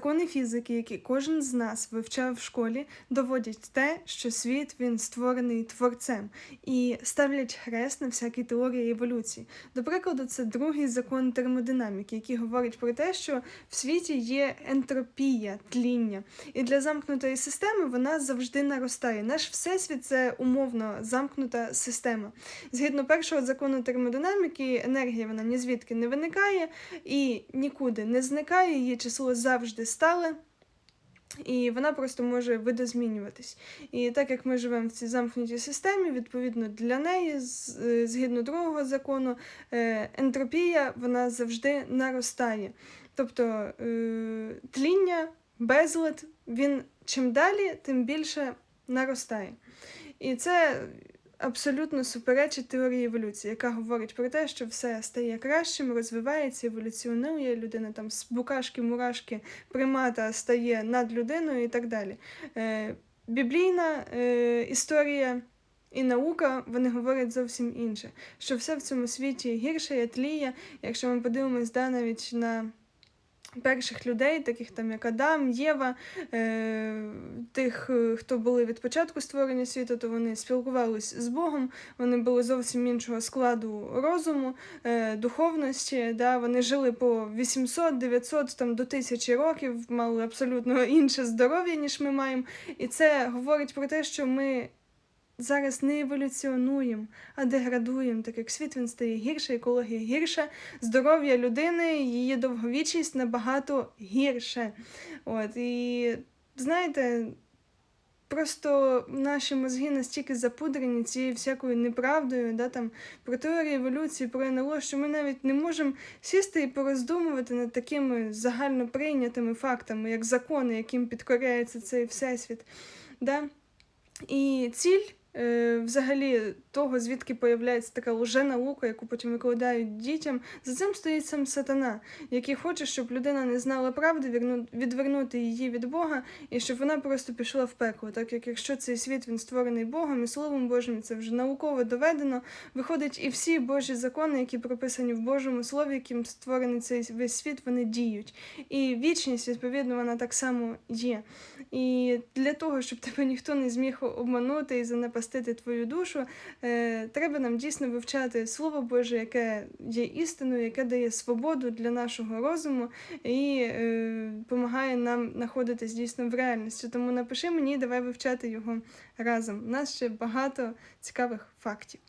Закони фізики, які кожен з нас вивчав в школі, доводять те, що світ він створений творцем і ставлять хрест на всякі теорії еволюції. До прикладу, це другий закон термодинаміки, який говорить про те, що в світі є ентропія, тління, і для замкнутої системи вона завжди наростає. Наш всесвіт це умовно замкнута система. Згідно першого закону термодинаміки, енергія вона ні звідки не виникає і нікуди не зникає, її число завжди стале. І вона просто може видозмінюватись. І так як ми живемо в цій замкнутій системі, відповідно для неї, е, згідно другого закону, е, ентропія вона завжди наростає. Тобто е, тління, безлад, він чим далі, тим більше наростає. І це абсолютно суперечить теорії еволюції, яка говорить про те, що все стає кращим, розвивається, еволюціонує, людина там з букашки-мурашки, примата стає над людиною і так далі. Е, біблійна е, історія. І наука вони говорять зовсім інше, що все в цьому світі гірше, тліє. Якщо ми подивимось да, навіть на перших людей, таких там як Адам, Єва, е, тих, е, хто були від початку створення світу, то вони спілкувались з Богом, вони були зовсім іншого складу розуму, е, духовності. Да, вони жили по 800, 900 там, до 1000 років, мали абсолютно інше здоров'я, ніж ми маємо. І це говорить про те, що ми. Зараз не еволюціонуємо, а деградуємо, так як світ він стає гірше, екологія гірша, здоров'я людини, її довговічність набагато гірше. От, і знаєте, просто наші мозги настільки запудрені цією всякою неправдою, да, там, про теорію еволюції, про НЛО, що ми навіть не можемо сісти і пороздумувати над такими загально прийнятими фактами, як закони, яким підкоряється цей всесвіт. Да? І ціль взагалі того, звідки появляється така лженаука, яку потім викладають дітям, за цим стоїть сам сатана, який хоче, щоб людина не знала правди, відвернути її від Бога, і щоб вона просто пішла в пекло. Так як якщо цей світ він створений Богом і Словом Божим, це вже науково доведено, виходить, і всі Божі закони, які прописані в Божому Слові, яким створений цей весь світ, вони діють. І вічність, відповідно, вона так само є. І для того, щоб тебе ніхто не зміг обманути і занапастити твою душу, е, треба нам дійсно вивчати Слово Боже, яке є істиною, яке дає свободу для нашого розуму і е, допомагає нам знаходитись дійсно в реальності. Тому напиши мені, давай вивчати його разом. У нас ще багато цікавих фактів.